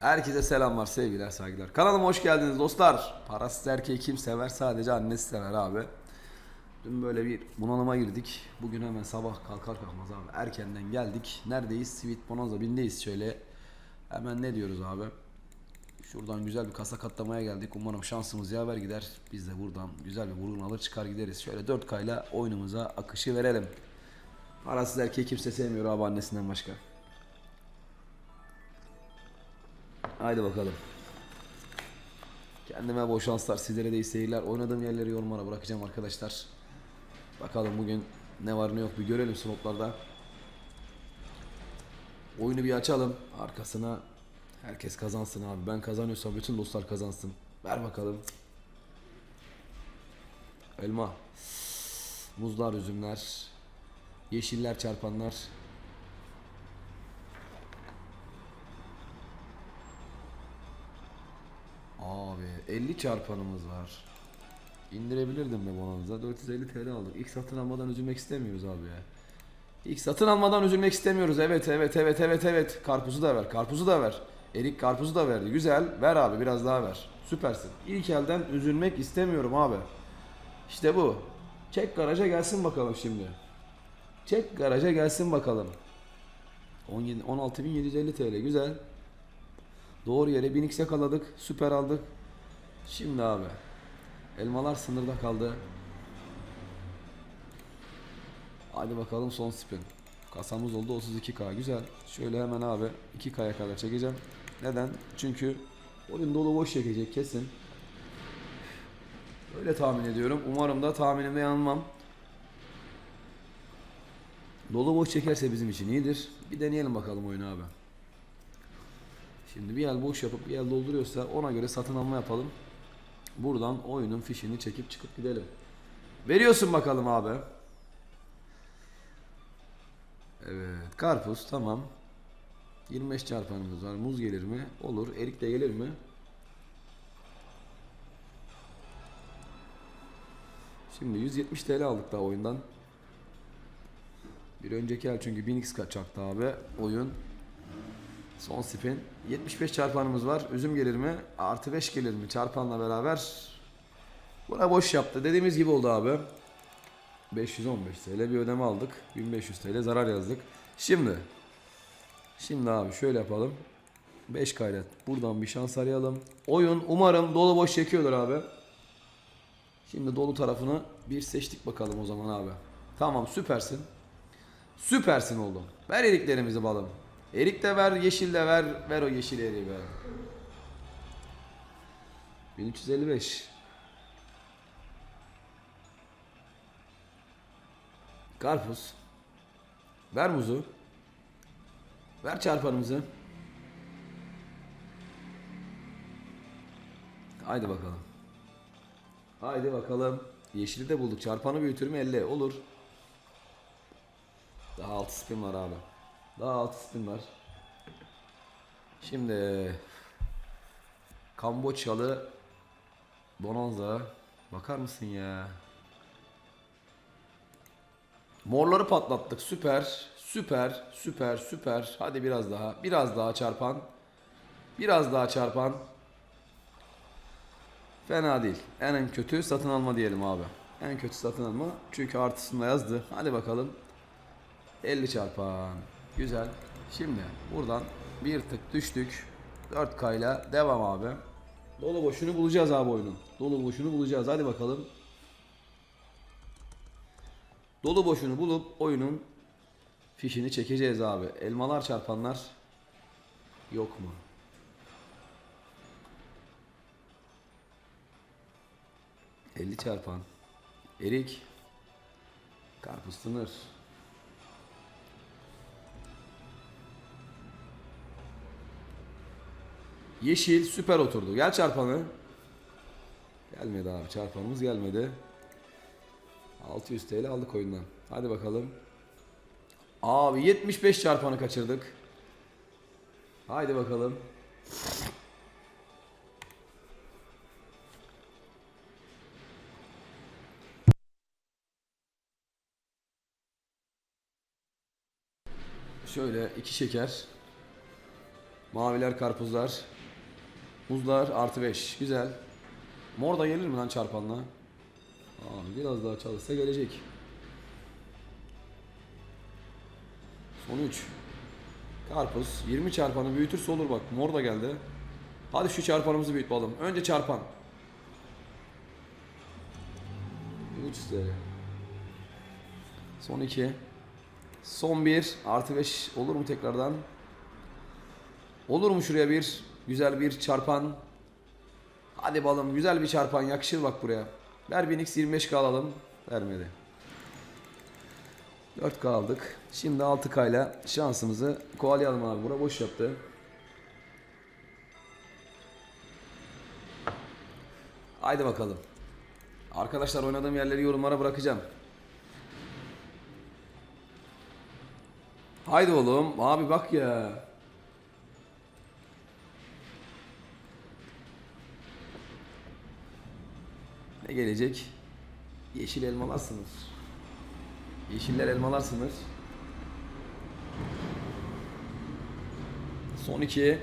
Herkese selamlar, sevgiler, saygılar. Kanalıma hoş geldiniz dostlar. Parasız erkeği kim sever? Sadece annesi sever abi. Dün böyle bir bunalıma girdik. Bugün hemen sabah kalkar kalkmaz abi. Erkenden geldik. Neredeyiz? Sweet Bonanza bindeyiz şöyle. Hemen ne diyoruz abi? Şuradan güzel bir kasa katlamaya geldik. Umarım şansımız yaver gider. Biz de buradan güzel bir vurgun alır çıkar gideriz. Şöyle 4K ile oyunumuza akışı verelim. Parasız erkeği kimse sevmiyor abi annesinden başka. Haydi bakalım. Kendime bol şanslar, sizlere de iyi seyirler. Oynadığım yerleri yorumlara bırakacağım arkadaşlar. Bakalım bugün ne var ne yok bir görelim slotlarda. Oyunu bir açalım. Arkasına herkes kazansın abi. Ben kazanıyorsam bütün dostlar kazansın. Ver bakalım. Elma. Muzlar, üzümler. Yeşiller, çarpanlar. Abi 50 çarpanımız var. İndirebilirdim be bonanza. 450 TL aldık. İlk satın almadan üzülmek istemiyoruz abi ya. İlk satın almadan üzülmek istemiyoruz. Evet evet evet evet evet. Karpuzu da ver. Karpuzu da ver. Erik karpuzu da verdi. Güzel. Ver abi biraz daha ver. Süpersin. İlk elden üzülmek istemiyorum abi. İşte bu. Çek garaja gelsin bakalım şimdi. Çek garaja gelsin bakalım. 17 16.750 TL güzel. Doğru yere 1000x yakaladık. Süper aldık. Şimdi abi. Elmalar sınırda kaldı. Hadi bakalım son spin. Kasamız oldu 32k. Güzel. Şöyle hemen abi 2k'ya kadar çekeceğim. Neden? Çünkü oyun dolu boş çekecek kesin. Öyle tahmin ediyorum. Umarım da tahminimde yanılmam. Dolu boş çekerse bizim için iyidir. Bir deneyelim bakalım oyunu abi. Şimdi bir el boş yapıp bir el dolduruyorsa ona göre satın alma yapalım. Buradan oyunun fişini çekip çıkıp gidelim. Veriyorsun bakalım abi. Evet karpuz tamam. 25 çarpanımız var. Muz gelir mi? Olur. Erik de gelir mi? Şimdi 170 TL aldık daha oyundan. Bir önceki el çünkü 1000x kaçaktı abi oyun. Son spin. 75 çarpanımız var. Üzüm gelir mi? Artı 5 gelir mi? Çarpanla beraber. Buna boş yaptı. Dediğimiz gibi oldu abi. 515 TL bir ödeme aldık. 1500 TL zarar yazdık. Şimdi. Şimdi abi şöyle yapalım. 5 kaydet. Buradan bir şans arayalım. Oyun umarım dolu boş çekiyordur abi. Şimdi dolu tarafını bir seçtik bakalım o zaman abi. Tamam süpersin. Süpersin oğlum. Ver eriklerimizi balım. Erik de ver, yeşil de ver. Ver o yeşil eriği ver. 1355. Karpuz. Ver muzu. Ver çarpanımızı. Haydi bakalım. Haydi bakalım. Yeşili de bulduk. Çarpanı büyütür mü 50? Olur. Daha 6 spin var abi. Daha 6 spin var. Şimdi Kamboçyalı Bonanza bakar mısın ya? Morları patlattık. Süper. Süper. Süper. Süper. Hadi biraz daha. Biraz daha çarpan. Biraz daha çarpan. Fena değil. En kötü satın alma diyelim abi. En kötü satın alma. Çünkü artısında yazdı. Hadi bakalım. 50 çarpan. Güzel. Şimdi buradan bir tık düştük. 4K ile devam abi. Dolu boşunu bulacağız abi oyunun. Dolu boşunu bulacağız. Hadi bakalım. Dolu boşunu bulup oyunun fişini çekeceğiz abi. Elmalar çarpanlar yok mu? ...50 çarpan... ...erik... ...karpuz sınır... Yeşil süper oturdu. Gel çarpanı. Gelmedi abi çarpanımız gelmedi. 600 TL aldık oyundan. Hadi bakalım. Abi 75 çarpanı kaçırdık. Haydi bakalım. Şöyle iki şeker. Maviler karpuzlar. Muzlar artı 5. Güzel. Mor da gelir mi lan çarpanla? Abi biraz daha çalışsa gelecek. Son 3. Karpuz. 20 çarpanı büyütürse olur bak. Mor da geldi. Hadi şu çarpanımızı büyüt bakalım. Önce çarpan. 3 TL. Son 2. Son 1. Artı 5 olur mu tekrardan? Olur mu şuraya bir güzel bir çarpan? Hadi balım güzel bir çarpan yakışır bak buraya. Ver 1000x 25k alalım. Vermedi. 4k aldık. Şimdi 6k ile şansımızı kovalayalım abi. Bura boş yaptı. Haydi bakalım. Arkadaşlar oynadığım yerleri yorumlara bırakacağım. Haydi oğlum. Abi bak ya. Ne gelecek? Yeşil elmalar sınır. Yeşiller elmalar sınır. Son iki.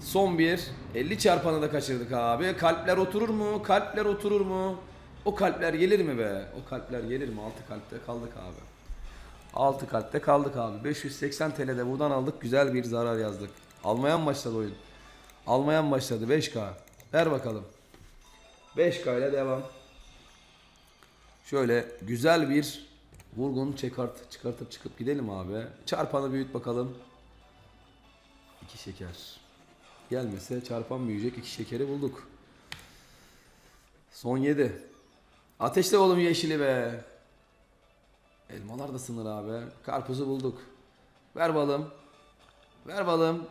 Son bir. 50 çarpanı da kaçırdık abi. Kalpler oturur mu? Kalpler oturur mu? O kalpler gelir mi be? O kalpler gelir mi? 6 kalpte kaldık abi. 6 kalpte kaldık abi. 580 TL'de buradan aldık. Güzel bir zarar yazdık. Almayan başladı oyun. Almayan başladı. 5K. Ver bakalım. 5K ile devam. Şöyle güzel bir vurgun çıkart, çıkartıp çıkıp gidelim abi. Çarpanı büyüt bakalım. İki şeker. Gelmese çarpan büyüyecek. iki şekeri bulduk. Son 7. Ateşle oğlum yeşili be. Elmalar da sınır abi. Karpuzu bulduk. Ver balım. Ver balım.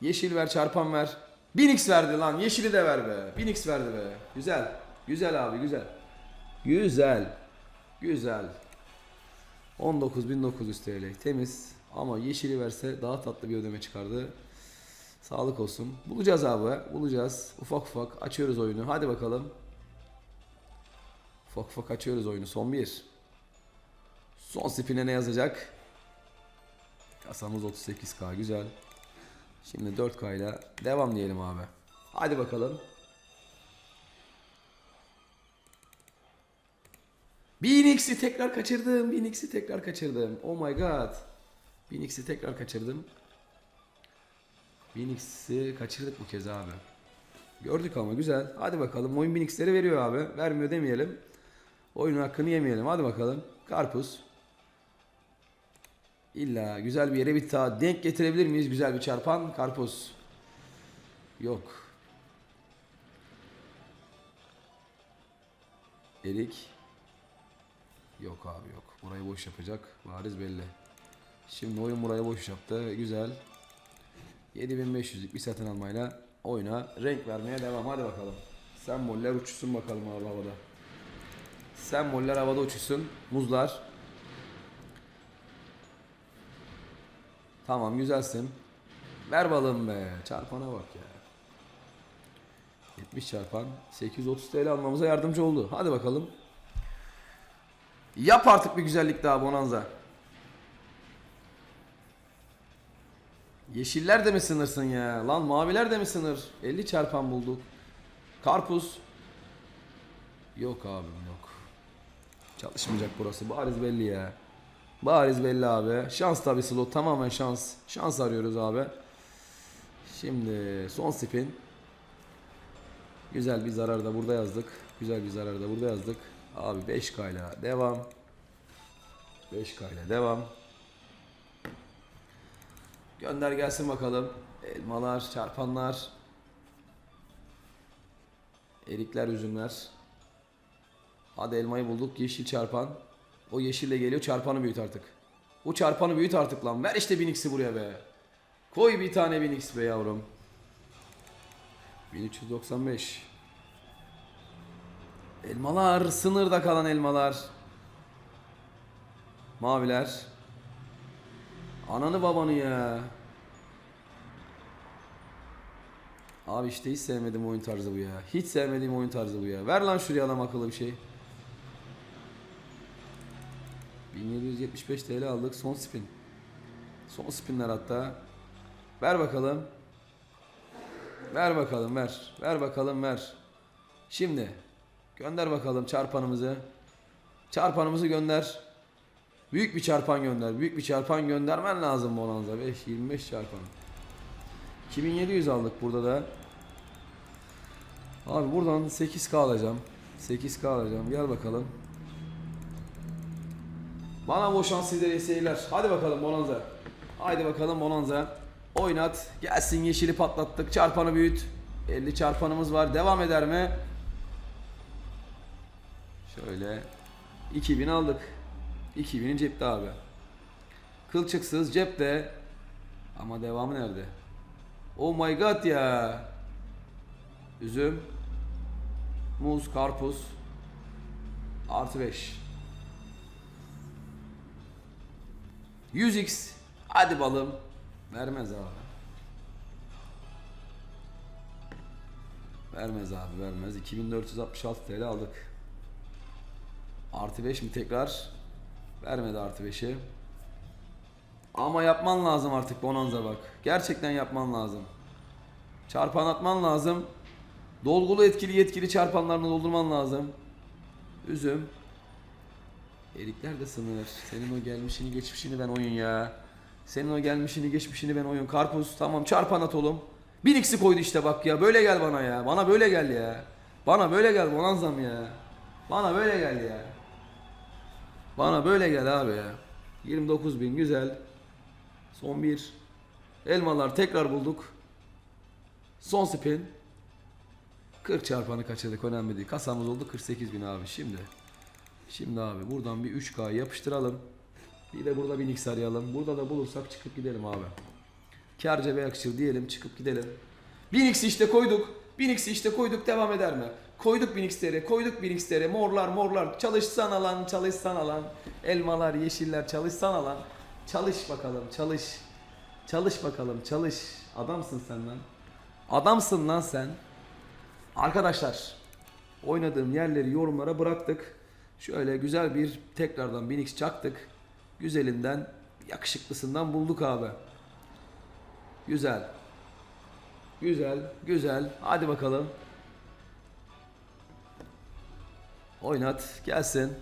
Yeşil ver çarpan ver. 1000x verdi lan. Yeşili de ver be. 1000x verdi be. Güzel. Güzel abi güzel. Güzel. Güzel. 19.900 TL. Temiz. Ama yeşili verse daha tatlı bir ödeme çıkardı. Sağlık olsun. Bulacağız abi. Bulacağız. Ufak ufak açıyoruz oyunu. Hadi bakalım. Ufak ufak açıyoruz oyunu. Son bir. Son spine ne yazacak? Kasamız 38k. Güzel. Şimdi 4k ile devam diyelim abi. Hadi bakalım. 1000x'i tekrar kaçırdım. 1000x'i tekrar kaçırdım. Oh my god. 1000x'i tekrar kaçırdım. 1000x'i kaçırdık bu kez abi. Gördük ama güzel. Hadi bakalım. Oyun 1000x'leri veriyor abi. Vermiyor demeyelim. Oyunun hakkını yemeyelim. Hadi bakalım. Karpuz. İlla güzel bir yere bir ta denk getirebilir miyiz? Güzel bir çarpan. Karpuz. Yok. Erik. Yok abi yok. Burayı boş yapacak. Bariz belli. Şimdi oyun burayı boş yaptı. Güzel. 7500'lük bir satın almayla oyuna renk vermeye devam. Hadi bakalım. Semboller uçuşsun bakalım abi havada. Semboller havada uçuşsun. Muzlar. Tamam güzelsin. Ver balım be. Çarpana bak ya. 70 çarpan 830 TL almamıza yardımcı oldu. Hadi bakalım. Yap artık bir güzellik daha Bonanza. Yeşiller de mi sınırsın ya? Lan maviler de mi sınır? 50 çarpan bulduk. Karpuz. Yok abim yok. Çalışmayacak burası. Bariz belli ya. Bariz belli abi. Şans tabi slot. Tamamen şans. Şans arıyoruz abi. Şimdi son spin. Güzel bir zarar da burada yazdık. Güzel bir zarar da burada yazdık. Abi 5K ile devam. 5K ile devam. Gönder gelsin bakalım. Elmalar, çarpanlar. Erikler, üzümler. Hadi elmayı bulduk. Yeşil çarpan. O yeşille geliyor. Çarpanı büyüt artık. O çarpanı büyüt artık lan. Ver işte 1000x'i buraya be. Koy bir tane 1000x be yavrum. 1395. Elmalar. Sınırda kalan elmalar. Maviler. Ananı babanı ya. Abi işte hiç sevmedim oyun tarzı bu ya. Hiç sevmediğim oyun tarzı bu ya. Ver lan şuraya adam akıllı bir şey. 1775 TL aldık. Son spin. Son spinler hatta. Ver bakalım. Ver bakalım ver. Ver bakalım ver. Şimdi gönder bakalım çarpanımızı. Çarpanımızı gönder. Büyük bir çarpan gönder. Büyük bir çarpan göndermen lazım Bonanza. 5 25 çarpan. 2700 aldık burada da. Abi buradan 8K alacağım. 8K alacağım. Gel bakalım. Bana bol şans sizlere seyirler. Hadi bakalım Bonanza. Haydi bakalım Bonanza. Oynat. Gelsin yeşili patlattık. Çarpanı büyüt. 50 çarpanımız var. Devam eder mi? Şöyle. 2000 aldık. 2000'in cepte abi. Kılçıksız cepte. Ama devamı nerede? Oh my god ya. Üzüm. Muz, karpuz. Artı 5. 100x. Hadi balım. Vermez abi. Vermez abi vermez. 2466 TL aldık. Artı 5 mi tekrar? Vermedi artı 5'i. Ama yapman lazım artık Bonanza bak. Gerçekten yapman lazım. Çarpan atman lazım. Dolgulu etkili yetkili çarpanlarını doldurman lazım. Üzüm. Erikler de sınır. Senin o gelmişini geçmişini ben oyun ya. Senin o gelmişini geçmişini ben oyun. Karpuz tamam çarpan at oğlum. Bir x'i koydu işte bak ya. Böyle gel bana ya. Bana böyle gel ya. Bana böyle gel Bonanzam ya. Bana böyle gel ya. Bana böyle gel abi ya. 29 bin güzel. Son bir. Elmalar tekrar bulduk. Son spin. 40 çarpanı kaçırdık önemli değil. Kasamız oldu 48 bin abi şimdi. Şimdi abi buradan bir 3K yapıştıralım. Bir de burada bir Nix arayalım. Burada da bulursak çıkıp gidelim abi. Kar cebe yakışır diyelim çıkıp gidelim. 1000x işte koyduk. 1000x işte koyduk devam eder mi? Koyduk 1000x'leri, koyduk 1000x'leri. Morlar morlar çalışsan alan, çalışsan alan. Elmalar, yeşiller çalışsan alan. Çalış bakalım, çalış. Çalış bakalım, çalış. Adamsın sen lan. Adamsın lan sen. Arkadaşlar, oynadığım yerleri yorumlara bıraktık. Şöyle güzel bir tekrardan 1000x çaktık. Güzelinden, yakışıklısından bulduk abi. Güzel. Güzel, güzel. Hadi bakalım. Oynat, gelsin.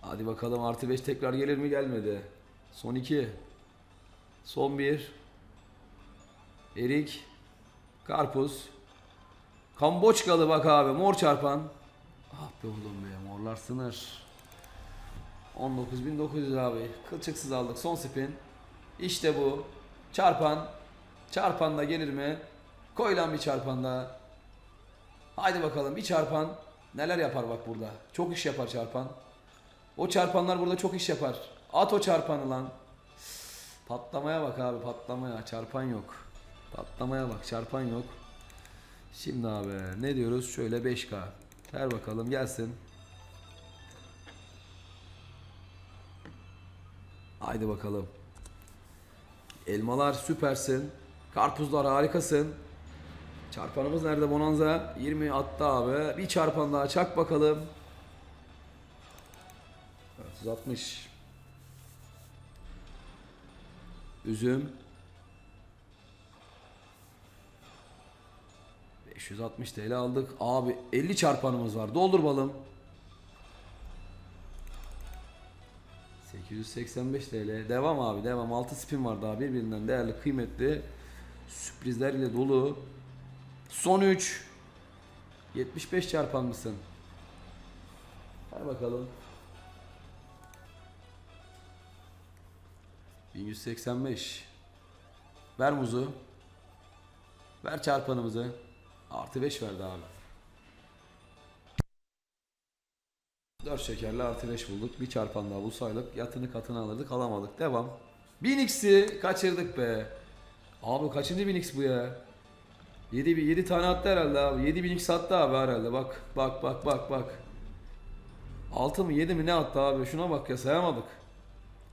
Hadi bakalım artı 5 tekrar gelir mi gelmedi. Son 2. Son 1. Erik. Karpuz. Kamboçkalı bak abi mor çarpan. Ah be oğlum be morlar sınır. 19.900 abi. Kılçıksız aldık son spin. İşte bu. Çarpan. Çarpan da gelir mi? Koy lan bir çarpan da. Haydi bakalım bir çarpan. Neler yapar bak burada. Çok iş yapar çarpan. O çarpanlar burada çok iş yapar. At o çarpanı lan. Patlamaya bak abi patlamaya. Çarpan yok. Patlamaya bak çarpan yok. Şimdi abi ne diyoruz? Şöyle 5K. Ver bakalım gelsin. Haydi bakalım. Elmalar süpersin. Karpuzlar harikasın. Çarpanımız nerede Bonanza? 20 attı abi. Bir çarpan daha çak bakalım. 460. Üzüm. 560 TL aldık. Abi 50 çarpanımız var. Doldur balım. 885 TL. Devam abi devam. 6 spin var daha birbirinden değerli kıymetli. Sürprizler ile dolu. Son 3. 75 çarpan mısın? Hadi bakalım. 1185. Ver muzu. Ver çarpanımızı. Artı 5 verdi abi. 4 şekerli artı 5 bulduk. Bir çarpan daha bulsaydık yatını katını alırdık alamadık. Devam. 1000x'i kaçırdık be. Abi kaçıncı 1000x bu ya? 7 7 tane attı herhalde abi. 7000x attı abi herhalde. Bak bak bak bak bak. 6 mı 7 mi ne attı abi? Şuna bak ya sayamadık.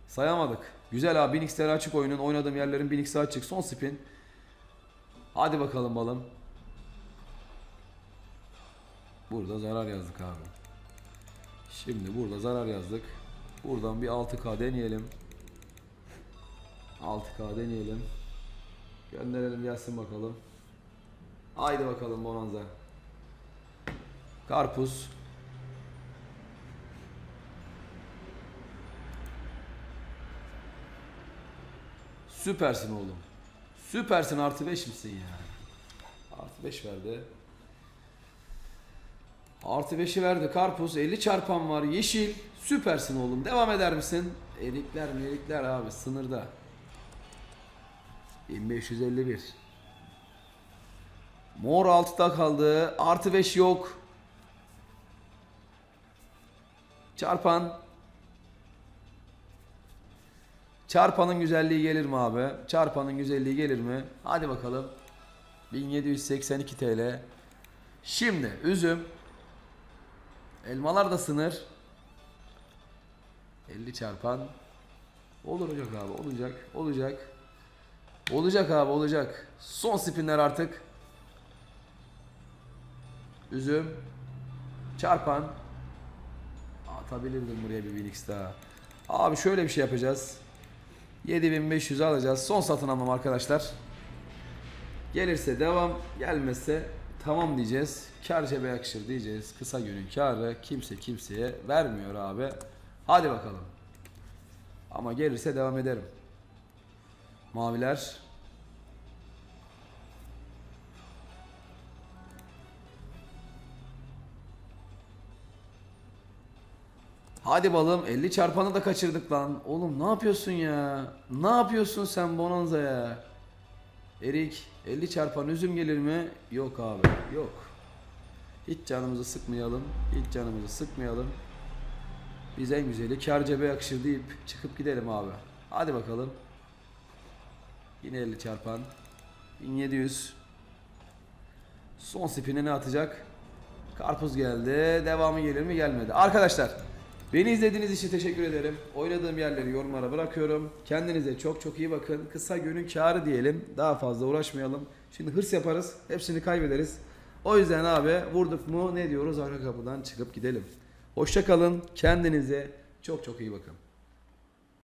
Sayamadık. Güzel abi 1000x'leri açık oyunun. Oynadığım yerlerin 1000x'i açık. Son spin. Hadi bakalım balım. Burada zarar yazdık abi. Şimdi burada zarar yazdık. Buradan bir 6K deneyelim. 6K deneyelim. Gönderelim gelsin bakalım. Haydi bakalım Bonanza. Karpuz. Süpersin oğlum. Süpersin artı 5 misin ya? Artı 5 verdi. Artı 5'i verdi. Karpuz 50 çarpan var. Yeşil. Süpersin oğlum. Devam eder misin? Erikler merikler abi sınırda. 1551. Mor 6'da kaldı. Artı 5 yok. Çarpan. Çarpanın güzelliği gelir mi abi? Çarpanın güzelliği gelir mi? Hadi bakalım. 1782 TL. Şimdi üzüm. Elmalar da sınır. 50 çarpan. Olur olacak abi olacak. Olacak. Olacak abi olacak. Son spinler artık. Üzüm. Çarpan. Atabilirdim buraya bir 1x daha. Abi şöyle bir şey yapacağız. 7500 alacağız. Son satın almam arkadaşlar. Gelirse devam, gelmezse tamam diyeceğiz. Kar cebe yakışır diyeceğiz. Kısa günün karı kimse kimseye vermiyor abi. Hadi bakalım. Ama gelirse devam ederim. Maviler. Hadi balım 50 çarpanı da kaçırdık lan. Oğlum ne yapıyorsun ya? Ne yapıyorsun sen Bonanza ya? Erik 50 çarpan üzüm gelir mi? Yok abi yok. Hiç canımızı sıkmayalım. Hiç canımızı sıkmayalım. Biz en güzeli kar cebe yakışır deyip çıkıp gidelim abi. Hadi bakalım. Yine 50 çarpan. 1700. Son spini ne atacak? Karpuz geldi. Devamı gelir mi? Gelmedi. Arkadaşlar beni izlediğiniz için teşekkür ederim. Oynadığım yerleri yorumlara bırakıyorum. Kendinize çok çok iyi bakın. Kısa günün karı diyelim. Daha fazla uğraşmayalım. Şimdi hırs yaparız. Hepsini kaybederiz. O yüzden abi vurduk mu ne diyoruz arka kapıdan çıkıp gidelim. Hoşça kalın. Kendinize çok çok iyi bakın.